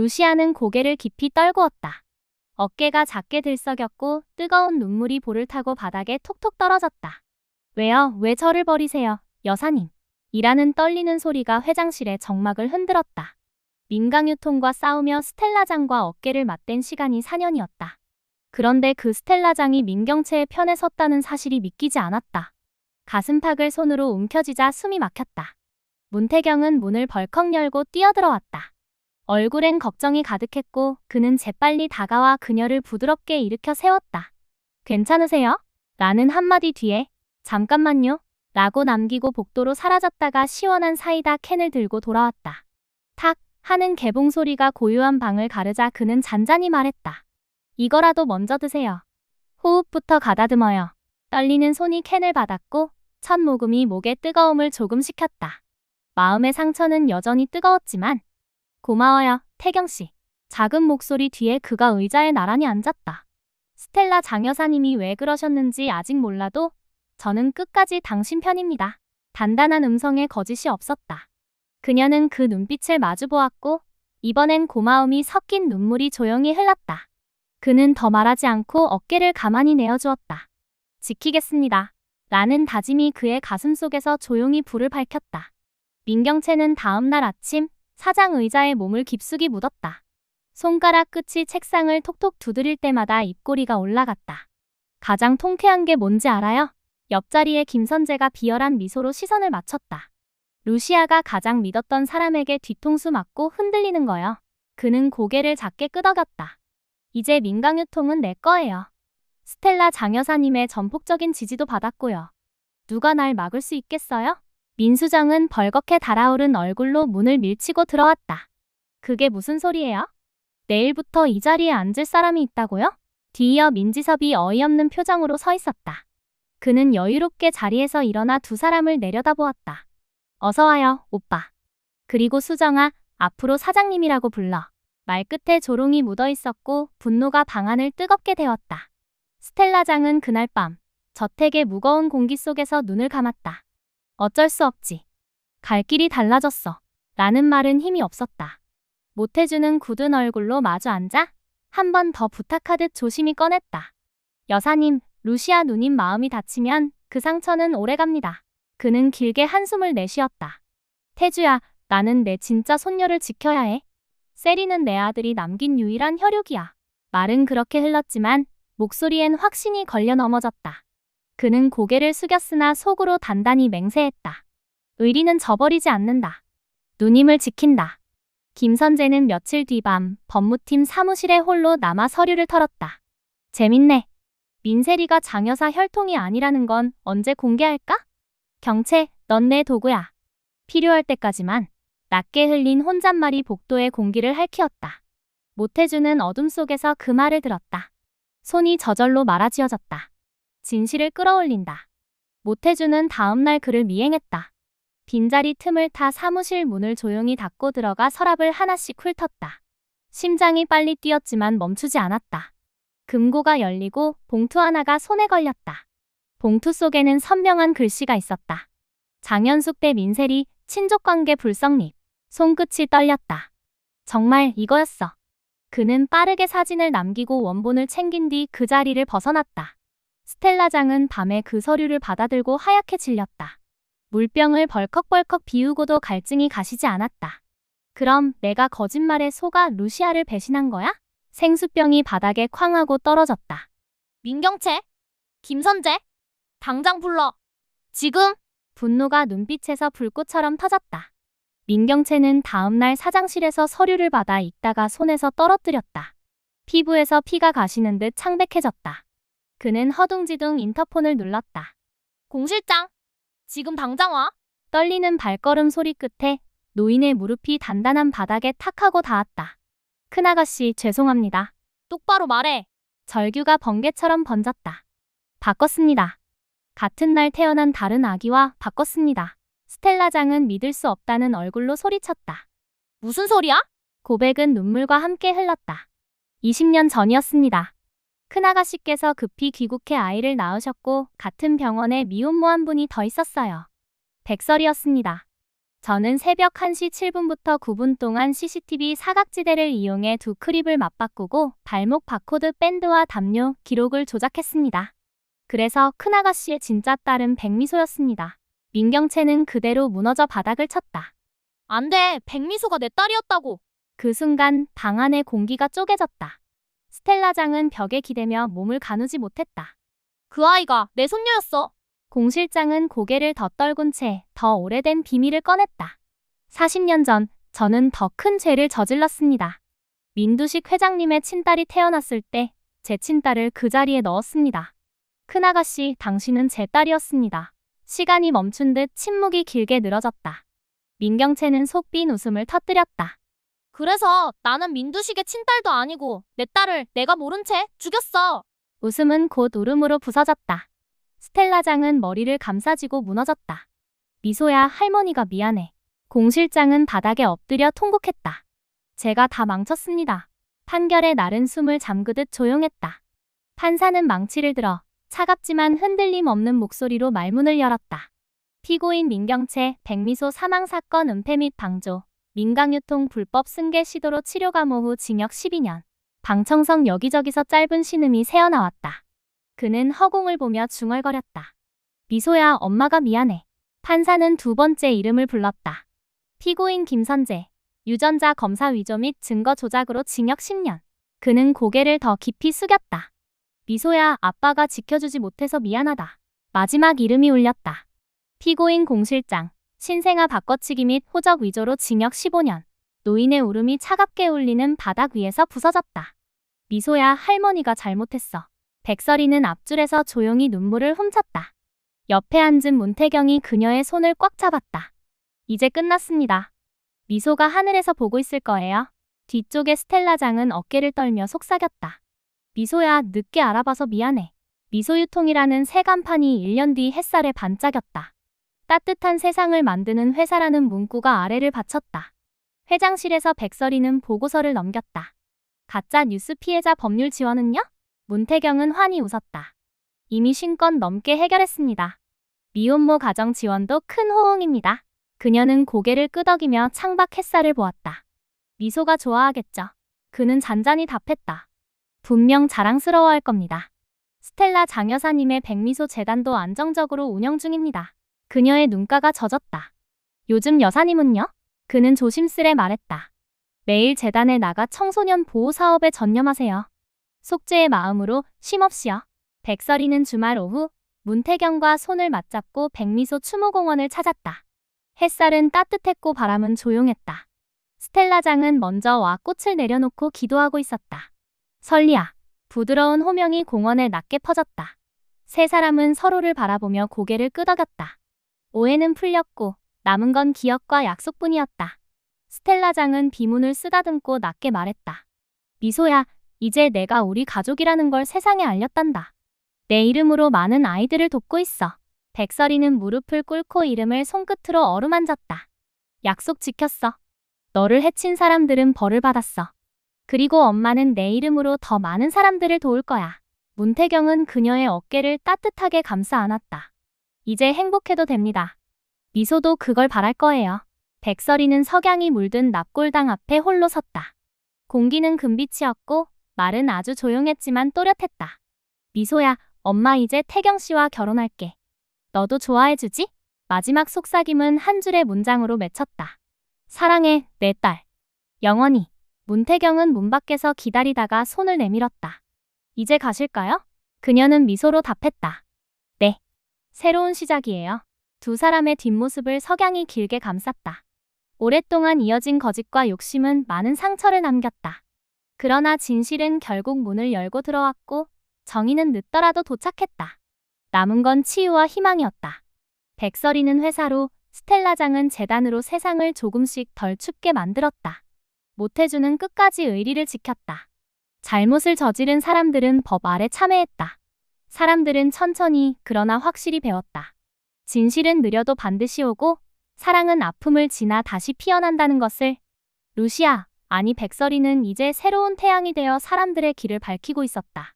루시아는 고개를 깊이 떨구었다. 어깨가 작게 들썩였고 뜨거운 눈물이 볼을 타고 바닥에 톡톡 떨어졌다. 왜요? 왜 저를 버리세요? 여사님. 이라는 떨리는 소리가 회장실의 정막을 흔들었다. 민강유통과 싸우며 스텔라장과 어깨를 맞댄 시간이 4년이었다. 그런데 그 스텔라장이 민경채의 편에 섰다는 사실이 믿기지 않았다. 가슴팍을 손으로 움켜쥐자 숨이 막혔다. 문태경은 문을 벌컥 열고 뛰어들어왔다. 얼굴엔 걱정이 가득했고 그는 재빨리 다가와 그녀를 부드럽게 일으켜 세웠다. 괜찮으세요? 라는 한마디 뒤에 잠깐만요. 라고 남기고 복도로 사라졌다가 시원한 사이다 캔을 들고 돌아왔다. 탁 하는 개봉 소리가 고요한 방을 가르자 그는 잔잔히 말했다. 이거라도 먼저 드세요. 호흡부터 가다듬어요. 떨리는 손이 캔을 받았고 첫 모금이 목에 뜨거움을 조금 식혔다. 마음의 상처는 여전히 뜨거웠지만 고마워요, 태경 씨. 작은 목소리 뒤에 그가 의자에 나란히 앉았다. 스텔라 장 여사님이 왜 그러셨는지 아직 몰라도 저는 끝까지 당신 편입니다. 단단한 음성에 거짓이 없었다. 그녀는 그 눈빛을 마주 보았고 이번엔 고마움이 섞인 눈물이 조용히 흘렀다. 그는 더 말하지 않고 어깨를 가만히 내어주었다. 지키겠습니다. 라는 다짐이 그의 가슴 속에서 조용히 불을 밝혔다. 민경채는 다음 날 아침 사장 의자에 몸을 깊숙이 묻었다. 손가락 끝이 책상을 톡톡 두드릴 때마다 입꼬리가 올라갔다. 가장 통쾌한 게 뭔지 알아요? 옆자리에 김선재가 비열한 미소로 시선을 맞췄다. 루시아가 가장 믿었던 사람에게 뒤통수 맞고 흔들리는 거요. 그는 고개를 작게 끄덕였다. 이제 민강유통은 내 거예요. 스텔라 장여사님의 전폭적인 지지도 받았고요. 누가 날 막을 수 있겠어요? 민수정은 벌겋게 달아오른 얼굴로 문을 밀치고 들어왔다. 그게 무슨 소리예요? 내일부터 이 자리에 앉을 사람이 있다고요? 뒤이어 민지섭이 어이없는 표정으로 서 있었다. 그는 여유롭게 자리에서 일어나 두 사람을 내려다보았다. 어서 와요, 오빠. 그리고 수정아, 앞으로 사장님이라고 불러. 말끝에 조롱이 묻어 있었고 분노가 방안을 뜨겁게 데웠다. 스텔라장은 그날 밤 저택의 무거운 공기 속에서 눈을 감았다. 어쩔 수 없지. 갈 길이 달라졌어. 라는 말은 힘이 없었다. 못해주는 굳은 얼굴로 마주 앉아 한 번 더 부탁하듯 조심히 꺼냈다. 여사님, 루시아 누님 마음이 다치면 그 상처는 오래갑니다. 그는 길게 한숨을 내쉬었다. 태주야, 나는 내 진짜 손녀를 지켜야 해. 세리는 내 아들이 남긴 유일한 혈육이야. 말은 그렇게 흘렀지만 목소리엔 확신이 걸려 넘어졌다. 그는 고개를 숙였으나 속으로 단단히 맹세했다. 의리는 저버리지 않는다. 누님을 지킨다. 김선재는 며칠 뒤 밤 법무팀 사무실에 홀로 남아 서류를 털었다. 재밌네. 민세리가 장여사 혈통이 아니라는 건 언제 공개할까? 경채, 넌 내 도구야. 필요할 때까지만. 낮게 흘린 혼잣말이 복도의 공기를 핥히었다. 모태주는 어둠 속에서 그 말을 들었다. 손이 저절로 말아지어졌다. 진실을 끌어올린다. 모태주는 다음날 그를 미행했다. 빈자리 틈을 타 사무실 문을 조용히 닫고 들어가 서랍을 하나씩 훑었다. 심장이 빨리 뛰었지만 멈추지 않았다. 금고가 열리고 봉투 하나가 손에 걸렸다. 봉투 속에는 선명한 글씨가 있었다. 장현숙 대 민세리 친족관계 불성립. 손끝이 떨렸다. 정말 이거였어. 그는 빠르게 사진을 남기고 원본을 챙긴 뒤 그 자리를 벗어났다. 스텔라장은 밤에 그 서류를 받아들고 하얗게 질렸다. 물병을 벌컥벌컥 비우고도 갈증이 가시지 않았다. 그럼 내가 거짓말에 속아 루시아를 배신한 거야? 생수병이 바닥에 쾅 하고 떨어졌다. 민경채! 김선재! 당장 불러! 지금! 분노가 눈빛에서 불꽃처럼 터졌다. 민경채는 다음날 사장실에서 서류를 받아 읽다가 손에서 떨어뜨렸다. 피부에서 피가 가시는 듯 창백해졌다. 그는 허둥지둥 인터폰을 눌렀다. 공 실장! 지금 당장 와! 떨리는 발걸음 소리 끝에 노인의 무릎이 단단한 바닥에 탁 하고 닿았다. 큰아가씨 죄송합니다. 똑바로 말해! 절규가 번개처럼 번졌다. 바꿨습니다. 같은 날 태어난 다른 아기와 바꿨습니다. 스텔라장은 믿을 수 없다는 얼굴로 소리쳤다. 무슨 소리야? 고백은 눈물과 함께 흘렀다. 20년 전이었습니다. 큰아가씨께서 급히 귀국해 아이를 낳으셨고 같은 병원에 미혼모 한 분이 더 있었어요. 백설이었습니다. 저는 새벽 1시 7분부터 9분 동안 CCTV 사각지대를 이용해 두 크립을 맞바꾸고 발목 바코드 밴드와 담요, 기록을 조작했습니다. 그래서 큰아가씨의 진짜 딸은 백미소였습니다. 민경채는 그대로 무너져 바닥을 쳤다. 안 돼. 백미소가 내 딸이었다고. 그 순간 방 안의 공기가 쪼개졌다. 스텔라장은 벽에 기대며 몸을 가누지 못했다. 그 아이가 내 손녀였어. 공 실장은 고개를 더 떨군 채 더 오래된 비밀을 꺼냈다. 40년 전 저는 더 큰 죄를 저질렀습니다. 민두식 회장님의 친딸이 태어났을 때 제 친딸을 그 자리에 넣었습니다. 큰아가씨, 당신은 제 딸이었습니다. 시간이 멈춘 듯 침묵이 길게 늘어졌다. 민경채는 속 빈 웃음을 터뜨렸다. 그래서 나는 민두식의 친딸도 아니고 내 딸을 내가 모른 채 죽였어. 웃음은 곧 울음으로 부서졌다. 스텔라장은 머리를 감싸쥐고 무너졌다. 미소야 할머니가 미안해. 공 실장은 바닥에 엎드려 통곡했다. 제가 다 망쳤습니다. 판결의 날은 숨을 잠그듯 조용했다. 판사는 망치를 들어 차갑지만 흔들림 없는 목소리로 말문을 열었다. 피고인 민경채, 백미소 사망 사건 은폐 및 방조, 민강유통 불법 승계 시도로 치료 감호 후 징역 12년. 방청석 여기저기서 짧은 신음이 새어나왔다. 그는 허공을 보며 중얼거렸다. 미소야, 엄마가 미안해. 판사는 두 번째 이름을 불렀다. 피고인 김선재, 유전자 검사 위조 및 증거 조작으로 징역 10년. 그는 고개를 더 깊이 숙였다. 미소야, 아빠가 지켜주지 못해서 미안하다. 마지막 이름이 울렸다. 피고인 공실장, 신생아 바꿔치기 및 호적 위조로 징역 15년. 노인의 울음이 차갑게 울리는 바닥 위에서 부서졌다. 미소야, 할머니가 잘못했어. 백설이는 앞줄에서 조용히 눈물을 훔쳤다. 옆에 앉은 문태경이 그녀의 손을 꽉 잡았다. 이제 끝났습니다. 미소가 하늘에서 보고 있을 거예요. 뒤쪽에 스텔라장은 어깨를 떨며 속삭였다. 미소야, 늦게 알아봐서 미안해. 미소유통이라는 새 간판이 1년 뒤 햇살에 반짝였다. 따뜻한 세상을 만드는 회사라는 문구가 아래를 받쳤다. 회장실에서 백설이는 보고서를 넘겼다. 가짜 뉴스 피해자 법률 지원은요? 문태경은 환히 웃었다. 이미 50건 넘게 해결했습니다. 미혼모 가정 지원도 큰 호응입니다. 그녀는 고개를 끄덕이며 창밖 햇살을 보았다. 미소가 좋아하겠죠. 그는 잔잔히 답했다. 분명 자랑스러워할 겁니다. 스텔라 장여사님의 백미소 재단도 안정적으로 운영 중입니다. 그녀의 눈가가 젖었다. 요즘 여사님은요? 그는 조심스레 말했다. 매일 재단에 나가 청소년 보호 사업에 전념하세요. 속죄의 마음으로 쉼없이요. 백설이는 주말 오후 문태경과 손을 맞잡고 백미소 추모공원을 찾았다. 햇살은 따뜻했고 바람은 조용했다. 스텔라장은 먼저 와 꽃을 내려놓고 기도하고 있었다. 설리야, 부드러운 호명이 공원에 낮게 퍼졌다. 세 사람은 서로를 바라보며 고개를 끄덕였다. 오해는 풀렸고 남은 건 기억과 약속뿐이었다. 스텔라장은 비문을 쓰다듬고 낮게 말했다. 미소야, 이제 내가 우리 가족이라는 걸 세상에 알렸단다. 내 이름으로 많은 아이들을 돕고 있어. 백설이는 무릎을 꿇고 이름을 손끝으로 어루만졌다. 약속 지켰어. 너를 해친 사람들은 벌을 받았어. 그리고 엄마는 내 이름으로 더 많은 사람들을 도울 거야. 문태경은 그녀의 어깨를 따뜻하게 감싸 안았다. 이제 행복해도 됩니다. 미소도 그걸 바랄 거예요. 백설이는 석양이 물든 납골당 앞에 홀로 섰다. 공기는 금빛이었고 말은 아주 조용했지만 또렷했다. 미소야, 엄마 이제 태경 씨와 결혼할게. 너도 좋아해주지? 마지막 속삭임은 한 줄의 문장으로 맺혔다. 사랑해, 내 딸. 영원히. 문태경은 문 밖에서 기다리다가 손을 내밀었다. 이제 가실까요? 그녀는 미소로 답했다. 네. 새로운 시작이에요. 두 사람의 뒷모습을 석양이 길게 감쌌다. 오랫동안 이어진 거짓과 욕심은 많은 상처를 남겼다. 그러나 진실은 결국 문을 열고 들어왔고 정의는 늦더라도 도착했다. 남은 건 치유와 희망이었다. 백설이는 회사로, 스텔라장은 재단으로 세상을 조금씩 덜 춥게 만들었다. 모태주는 끝까지 의리를 지켰다. 잘못을 저지른 사람들은 법 아래 참회했다. 사람들은 천천히 그러나 확실히 배웠다. 진실은 느려도 반드시 오고 사랑은 아픔을 지나 다시 피어난다는 것을 루시아, 아니 백설이는 이제 새로운 태양이 되어 사람들의 길을 밝히고 있었다.